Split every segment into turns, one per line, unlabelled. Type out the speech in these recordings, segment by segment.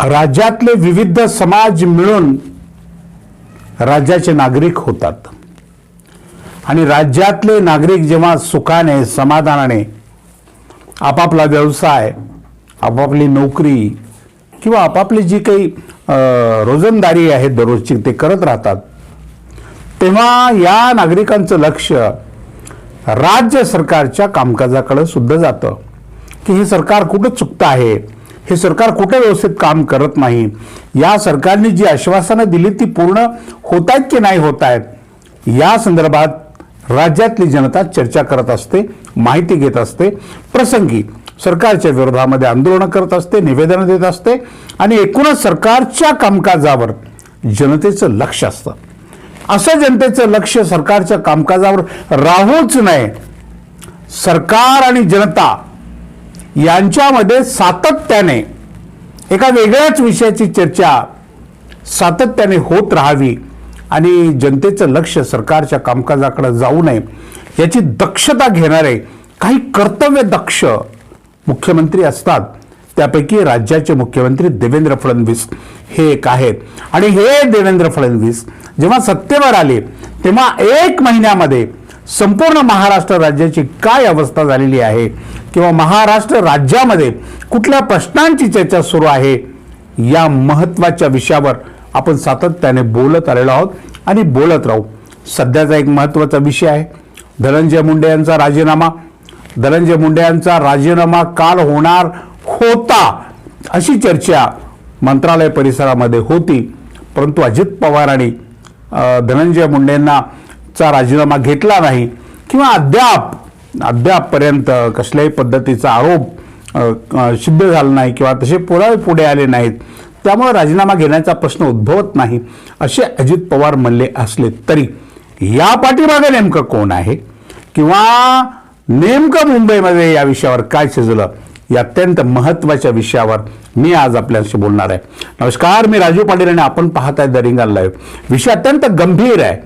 राज्यातले विविध समाज मिळून राज्याचे नागरिक होतात. आणि राज्यातले नागरिक जेव्हा सुखाने समाधानाने आपापला व्यवसाय आपापली नोकरी किंवा आपापली जी काही रोजंदारी आहे दररोजची ते करत राहतात तेव्हा या नागरिकांचं लक्ष राज्य सरकारच्या कामकाजाकडे सुद्धा जातं. की हे सरकार कुठं चुकतं आहे? हे सरकार कुठं व्यवस्थित काम करत नाही? या सरकारने जी आश्वासनं दिली ती पूर्ण होत आहेत की नाही होत आहेत या संदर्भात राज्यातली जनता चर्चा करत असते माहिती घेत असते प्रसंगी सरकारच्या विरोधामध्ये आंदोलनं करत असते निवेदनं देत असते आणि एकूणच सरकारच्या कामकाजावर जनतेचं लक्ष असतं. असं जनतेचं लक्ष सरकारच्या कामकाजावर राहूच नये. सरकार आणि जनता यांच्यामध्ये सातत्याने एका वेगळ्याच विषयाची चर्चा सातत्याने होत राहावी आणि जनतेचं लक्ष सरकारच्या कामकाजाकडे जाऊ नये याची दक्षता घेणारे काही कर्तव्य दक्ष मुख्यमंत्री असतात. त्यापैकी राज्याचे मुख्यमंत्री देवेंद्र फडणवीस हे एक आहेत. आणि हे देवेंद्र फडणवीस जेव्हा सत्तेवर आले तेव्हा एक महिन्यामध्ये संपूर्ण महाराष्ट्र राज्याची काय अवस्था झालेली आहे? किंवा महाराष्ट्र राज्यामध्ये कुठल्या प्रश्नांची चर्चा सुरू आहे? या महत्त्वाच्या विषयावर आपण सातत्याने बोलत आलेलो आहोत आणि बोलत राहू. सध्याचा एक महत्त्वाचा विषय आहे. धनंजय मुंडे यांचा राजीनामा. धनंजय मुंडे यांचा राजीनामा काल होणार होता अशी चर्चा मंत्रालय परिसरामध्ये होती. परंतु अजित पवारांनी धनंजय मुंडेंना चा राजीनामा घेतला नाही किंवा अद्याप अद्यापपर्यंत कसल्याही पद्धतीचा आरोप सिद्ध झाला नाही किंवा तसे पुरावे पुढे आले नाहीत त्यामुळे राजीनामा घेण्याचा प्रश्न उद्भवत नाही असे अजित पवार म्हणले असले तरी. या पाठीमागे नेमकं कोण आहे? किंवा नेमकं मुंबईमध्ये या विषयावर काय शिजलं? या अत्यंत महत्त्वाच्या विषयावर मी आज आपल्याशी बोलणार आहे. नमस्कार मी राजू पाटील आणि आपण पाहत आहे द रिंगल लाईव्ह. विषय अत्यंत गंभीर आहे.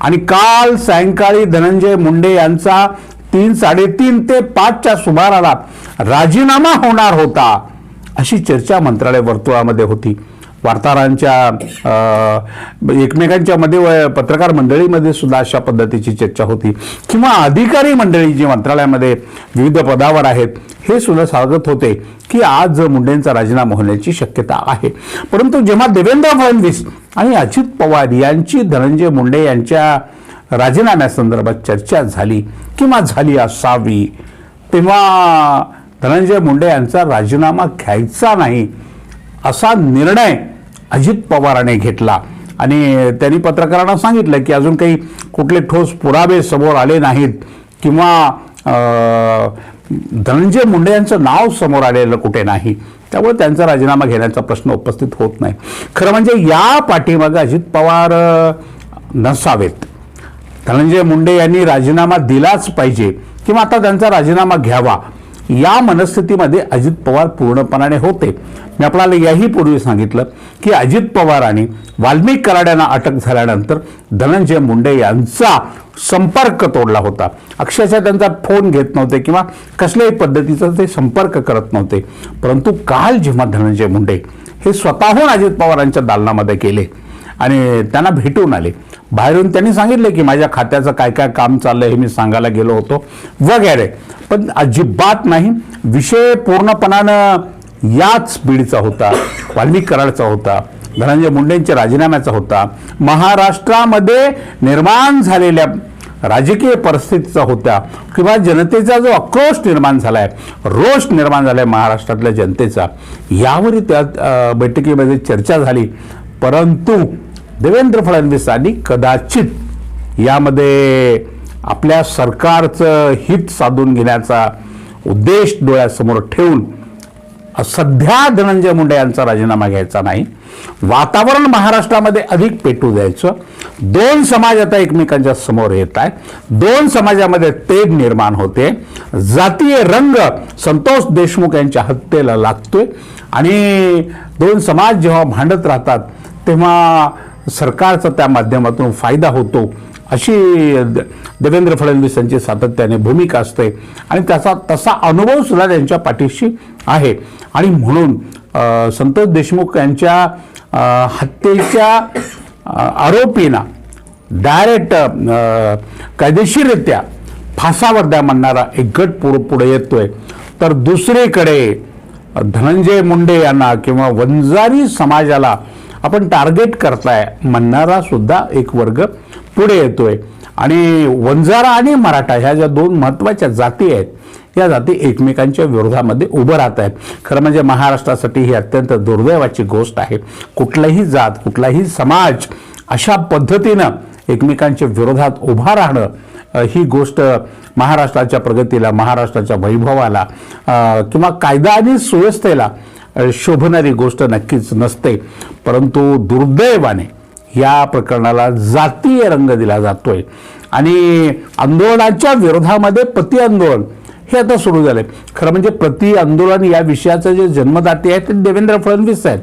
आणि काल सायंकाळी धनंजय मुंडे यांचा तीन साडेतीन ते पाचच्या सुमाराला राजीनामा होणार होता अशी चर्चा मंत्रालय वर्तुळामध्ये होती. वार्ताहरांच्या एकमेकांच्या मध्ये व पत्रकार मंडळीमध्ये सुद्धा अशा पद्धतीची चर्चा होती. किंवा अधिकारी मंडळी जी मंत्रालयामध्ये विविध पदावर आहेत हे सुद्धा सांगत होते की आज मुंडेंचा राजीनामा होण्याची शक्यता आहे. परंतु जेव्हा देवेंद्र फडणवीस आणि अजित पवार यांची धनंजय मुंडे यांच्या राजीनाम्यासंदर्भात चर्चा झाली किंवा झाली असावी तेव्हा धनंजय मुंडे यांचा राजीनामा घ्यायचा नाही असा निर्णय अजित पवारांनी घेतला. आणि त्यांनी पत्रकारांना सांगितलं की अजून काही कुठले ठोस पुरावे समोर आले नाहीत किंवा धनंजय मुंडे यांचं नाव समोर आलेलं कुठे नाही. त्यामुळे त्यांचा राजीनामा घेण्याचा प्रश्न उपस्थित होत नाही. खरं म्हणजे या पाठीमागे अजित पवार नसावेत. धनंजय मुंडे यांनी राजीनामा दिलाच पाहिजे किंवा आता त्यांचा राजीनामा घ्यावा. या मनस्थितीमध्ये अजित पवार पूर्णपणाने होते. मी आपल्याला याही पूर्वी सांगितलं की अजित पवारांनी वाल्मिक कराड्यांना अटक झाल्यानंतर धनंजय मुंडे यांचा संपर्क तोडला होता. अक्षरशः त्यांचा फोन घेत नव्हते किंवा कसल्याही पद्धतीचा ते संपर्क करत नव्हते. परंतु काल जेव्हा धनंजय मुंडे हे स्वतःहून अजित पवारांच्या दालनामध्ये गेले आणि त्यांना भेटून आले बाहेरून त्यांनी सांगितले की माझ्या खात्याचं काय काय काम चाललं हे मी सांगायला गेलो होतो वगैरे. पण अजिबात नाही. विषय पूर्णपणानं याच पिढीचा होता वाल्मिक कराडचा होता धनंजय मुंडेंच्या राजीनाम्याचा होता. महाराष्ट्रामध्ये निर्माण झालेल्या राजकीय परिस्थितीचा होत्या किंवा जनतेचा जो आक्रोश निर्माण झाला आहे रोष निर्माण झाला आहे महाराष्ट्रातल्या जनतेचा यावरही त्या बैठकीमध्ये चर्चा झाली. परंतु देवेंद्र फडणवीसांनी कदाचित यामध्ये आपल्या सरकारचं हित साधून घेण्याचा उद्देश डोळ्यासमोर ठेवून सध्या धनंजय मुंडे यांचा राजीनामा घ्यायचा नाही. वातावरण महाराष्ट्रामध्ये अधिक पेटू द्यायचं. दोन समाज आता एकमेकांच्या समोर येत आहेत. दोन समाजामध्ये तेढ निर्माण होते. जातीय रंग संतोष देशमुख यांच्या हत्येला लागतोय. आणि दोन समाज जेव्हा भांडत राहतात तेव्हा सरकारचा त्या माध्यमातून फायदा होतो अशी द- देवेंद्र फडणवीस यांची सातत्याने भूमिका असते. आणि त्याचा तसा अनुभव सुद्धा त्यांच्या पाठीशी आहे. आणि म्हणून संतोष देशमुख यांच्या हत्येच्या आरोपींना डायरेक्ट कायदेशीररित्या फासावर द्या म्हणणारा एक गट पुढे पुढे येतोय. तर दुसरीकडे धनंजय मुंडे यांना किंवा वंजारी समाजाला आपण टार्गेट करताय. म्हणणारा सुद्धा एक वर्ग पुढे येतोय. आणि वंजारा आणि मराठा ह्या ज्या दोन महत्त्वाच्या जाती आहेत या जाती एकमेकांच्या विरोधामध्ये उभं राहत आहेत. खरं म्हणजे महाराष्ट्रासाठी ही अत्यंत दुर्दैवाची गोष्ट आहे. कुठलाही जात कुठलाही समाज अशा पद्धतीनं एकमेकांच्या विरोधात उभा राहणं ही गोष्ट महाराष्ट्राच्या प्रगतीला महाराष्ट्राच्या वैभवाला किंवा कायदा आणि सुव्यवस्थेला शोभणारी गोष्ट नक्कीच नसते परंतु दुर्दैवाने या प्रकरणाला जातीय रंग दिला जातोय. आणि आंदोलनाच्या विरोधामध्ये पती आंदोलन हे आता सुरू झालंय. खरं म्हणजे प्रति आंदोलन या विषयाचं जे जन्मदाते आहेत ते देवेंद्र फडणवीस आहेत.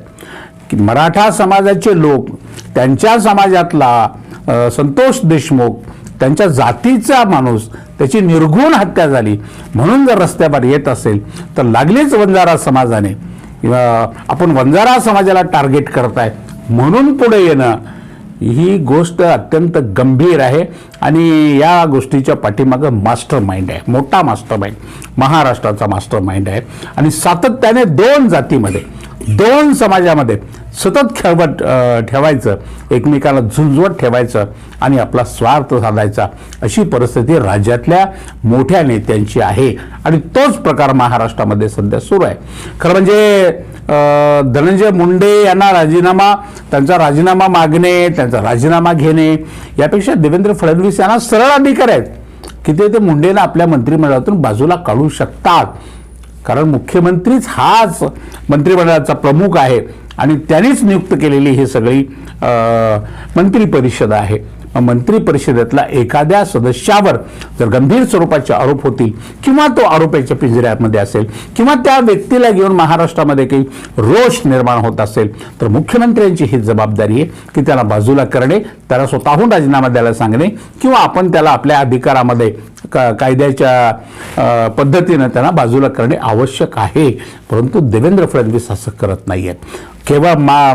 की मराठा समाजाचे लोक त्यांच्या समाजातला संतोष देशमुख त्यांच्या जातीचा माणूस त्याची निर्घुण हत्या झाली. म्हणून जर रस्त्यावर येत असेल तर लागलीच वंजारा समाजाने आपण वंजारा समाजाला टार्गेट करताय म्हणून पुढे येणं ही गोष्ट अत्यंत गंभीर आहे. आणि या गोष्टीच्या पाठीमागं मास्टर माइंड आहे. मोठा मास्टर माइंड महाराष्ट्राचा मास्टर माइंड आहे. आणि सातत्याने दोन जातीमध्ये दोन समाजामध्ये सतत खेळवट ठेवायचं एकमेकाला झुंजवत ठेवायचं आणि आपला स्वार्थ साधायचा अशी परिस्थिती राज्यातल्या मोठ्या नेत्यांची आहे. आणि तोच प्रकार महाराष्ट्रामध्ये सध्या सुरू आहे. खरं म्हणजे धनंजय मुंडे यांना राजीनामा त्यांचा राजीनामा मागणे त्यांचा राजीनामा घेणे यापेक्षा देवेंद्र फडणवीस यांना सरळ अधिकार आहेत. की ते ते मुंडेला आपल्या मंत्रिमंडळातून बाजूला काढू शकतात. कारण मुख्यमंत्रीच हाच मंत्रिमंडळाचा प्रमुख आहे. आणि त्यांनीच नियुक्त केलेली ही सगळी मंत्री परिषद आहे. मंत्री परिषदेतला एखाद्या सदस्यावर जर गंभीर स्वरूपाचे आरोप होतील किंवा तो आरोपाच्या पिंजऱ्यामध्ये असेल किंवा त्या व्यक्तीला घेऊन महाराष्ट्रामध्ये काही रोष निर्माण होत असेल तर मुख्यमंत्र्यांची ही जबाबदारी आहे की त्याला बाजूला करणे त्याला स्वतःहून राजीनामा द्यायला सांगणे किंवा आपण त्याला आपल्या अधिकारामध्ये का कायद्याच्या पद्धतीनं त्यांना बाजूला करणे आवश्यक आहे. परंतु देवेंद्र फडणवीस असं करत नाही आहेत केवळ मा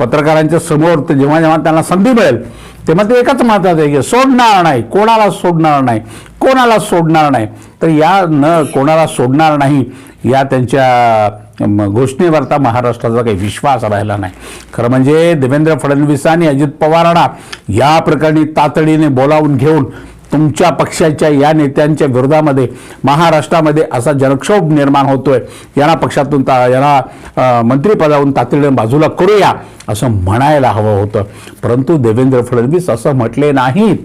पत्रकारांच्या समोर जेव्हा जेव्हा त्यांना संधी मिळेल तेव्हा ते एकच म्हणतात आहे की सोडणार नाही. कोणाला सोडणार नाही? कोणाला सोडणार नाही? तर या न कोणाला सोडणार नाही या त्यांच्या घोषणेवरता महाराष्ट्राचा काही विश्वास राहिला नाही. खरं म्हणजे देवेंद्र फडणवीस आणि अजित पवारांना या प्रकरणी तातडीने बोलावून घेऊन तुमच्या पक्षाच्या या नेत्यांच्या विरोधामध्ये महाराष्ट्रामध्ये असा जनक्षोभ निर्माण होतोय. यांना पक्षातून ता यांना अ, मंत्रिपदावरून तातडीने बाजूला करूया असं म्हणायला हवं होतं. परंतु देवेंद्र फडणवीस असं म्हटले नाहीत.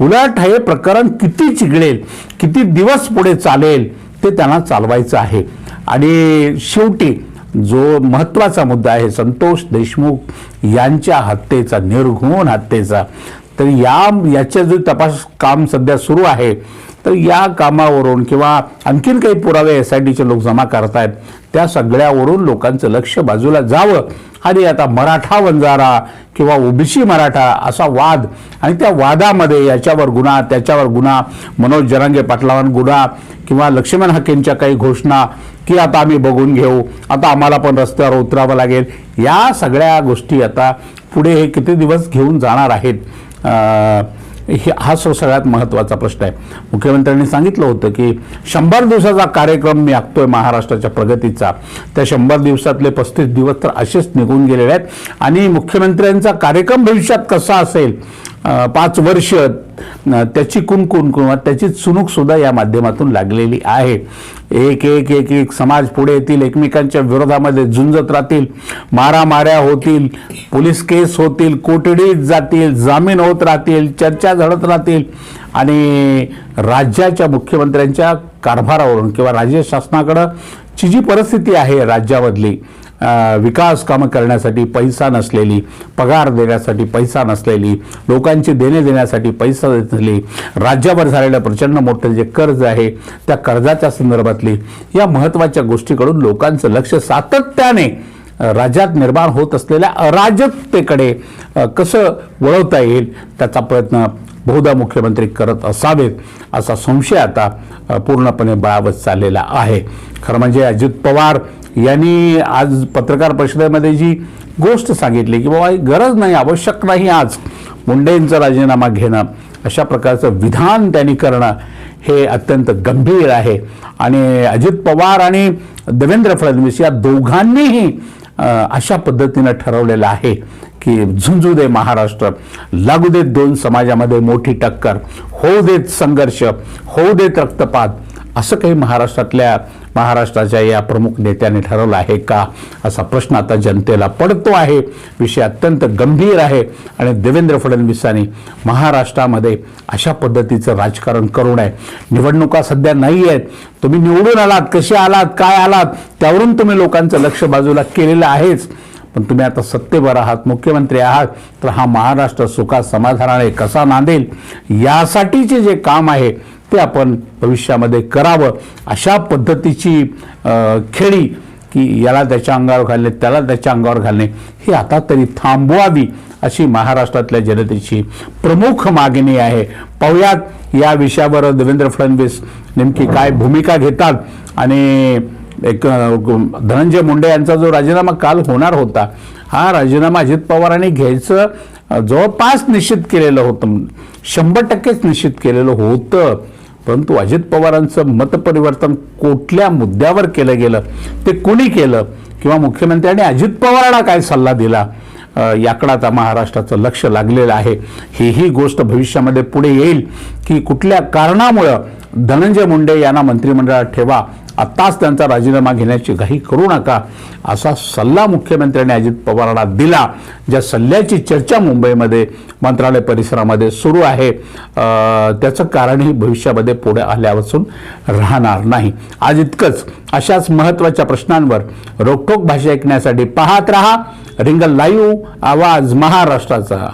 उलट हे प्रकरण किती चिघळेल किती दिवस पुढे चालेल ते त्यांना चालवायचं आहे. आणि शेवटी जो महत्त्वाचा मुद्दा आहे संतोष देशमुख यांच्या हत्येचा निर्घुण हत्येचा तर या याच्या जो तपास काम सध्या सुरू आहे तर या कामावरून किंवा आणखीन काही पुरावे एस आय टीचे लोक जमा करतायत त्या सगळ्यावरून लोकांचं लक्ष बाजूला जावं. आणि आता मराठा वंजारा किंवा ओबीसी मराठा असा वाद आणि त्या वादामध्ये याच्यावर गुन्हा त्याच्यावर गुन्हा मनोज जरांगे पाटलावर गुन्हा किंवा लक्ष्मण हक्केंच्या काही घोषणा की आता आम्ही बघून घेऊ आता आम्हाला पण रस्त्यावर उतरावं लागेल या सगळ्या गोष्टी आता पुढे हे किती दिवस घेऊन जाणार आहेत? हे हा सो सगळ्यात महत्त्वाचा प्रश्न आहे. मुख्यमंत्र्यांनी सांगितलं होतं की शंभर दिवसाचा कार्यक्रम मी आखतोय महाराष्ट्राच्या प्रगतीचा. त्या शंभर दिवसातले पस्तीस दिवस तर असेच निघून गेलेले आहेत. आणि मुख्यमंत्र्यांचा कार्यक्रम भविष्यात कसा असेल पाच वर्ष त्याची कुणकुण किंवा त्याची चुणूक सुद्धा या माध्यमातून लागलेली आहे. एक एक एक एक समाज पुढे येतील एकमेकांच्या विरोधामध्ये झुंजत राहतील मारामाऱ्या होतील पोलीस केस होतील कोठडीत जातील जामीन होत राहतील चर्चा झडत राहतील आणि राज्याच्या मुख्यमंत्र्यांच्या कारभारावरून किंवा राज्य शासनाकडं ची जी परिस्थिती आहे राज्यामधली विकास कामं करण्यासाठी पैसा नसलेली पगार देण्यासाठी पैसा नसलेली लोकांची देणे देण्यासाठी पैसा नसलेली राज्यावर झालेलं प्रचंड मोठं जे कर्ज आहे त्या कर्जाच्या संदर्भातली या महत्त्वाच्या गोष्टीकडून लोकांचं लक्ष सातत्याने राज्यात निर्माण होत असलेल्या अराजकतेकडे कसं वळवता येईल त्याचा प्रयत्न बहुधा मुख्यमंत्री करत असावेत असा संशय आता पूर्णपणे बळावत चाललेला आहे. खरं म्हणजे अजित पवार यांनी आज पत्रकार परिषदेमध्ये जी गोष्ट सांगितली की बाबा ही गरज नाही आवश्यक नाही आज मुंडेंचा राजीनामा घेणं अशा प्रकारचं विधान त्यांनी करणं हे अत्यंत गंभीर आहे. आणि अजित पवार आणि देवेंद्र फडणवीस या दोघांनीही अशा पद्धतीनं ठरवलेलं आहे की झुंजू दे महाराष्ट्र लागू देत दोन समाजामध्ये मोठी टक्कर होऊ देत संघर्ष होऊ देत रक्तपात असं काही महाराष्ट्रातल्या महाराष्ट्राच्या या प्रमुख नेत्याने ठरवलं आहे का? असा प्रश्न आता जनतेला पडतो आहे. विषय अत्यंत गंभीर आहे. आणि देवेंद्र फडणवीसांनी महाराष्ट्रामध्ये अशा पद्धतीचं राजकारण करू नये. निवडणुका सध्या नाही आहेत. तुम्ही निवडून आलात. कसे आलात? काय आलात? त्यावरून तुम्ही लोकांचं लक्ष बाजूला केलेलं आहेच. पण तुम्ही आता सत्तेवर आहात. मुख्यमंत्री आहात. तर हा महाराष्ट्र सुखात समाधानाने कसा नांदेल? यासाठीचे जे काम आहे ते आपण भविष्यामध्ये करावं अशा पद्धतीची खेळी की याला त्याच्या अंगावर घालणे त्याला त्याच्या अंगावर घालणे ही आता तरी थांबवावी अशी महाराष्ट्रातल्या जनतेची प्रमुख मागणी आहे. पाहुयात या विषयावर देवेंद्र फडणवीस नेमकी काय भूमिका घेतात आणि एक धनंजय मुंडे यांचा जो राजीनामा काल होणार होता हा राजीनामा अजित पवारांनी घ्यायचं जवळपास निश्चित केलेलं होतं. शंभर टक्केच निश्चित केलेलं होतं. परंतु अजित पवारांचं मतपरिवर्तन कुठल्या मुद्द्यावर केलं गेलं? ते कुणी केलं? किंवा मुख्यमंत्र्यांनी अजित पवारांना काय सल्ला दिला? याकडं याकडे आता महाराष्ट्राचं लक्ष लागलेलं आहे. ही गोष्ट भविष्यामध्ये पुढे येईल की कुठल्या कारणामुळं धनंजय मुंडे यांना मंत्रिमंडळात ठेवा आत्ताच त्यांचा राजीनामा घेण्याची घाई करू नका असा सल्ला मुख्यमंत्र्यांनी अजित पवारांना दिला ज्या सल्ल्याची चर्चा मुंबईमध्ये मंत्रालय परिसरामध्ये सुरू आहे. त्याचं कारणही भविष्यामध्ये पुढे आल्यापासून राहणार नाही. आज इतकंच. अशाच महत्त्वाच्या प्रश्नांवर रोखोक भाषा ऐकण्यासाठी पाहत रहा. रिंगल लाईव्ह आवाज महाराष्ट्राचा.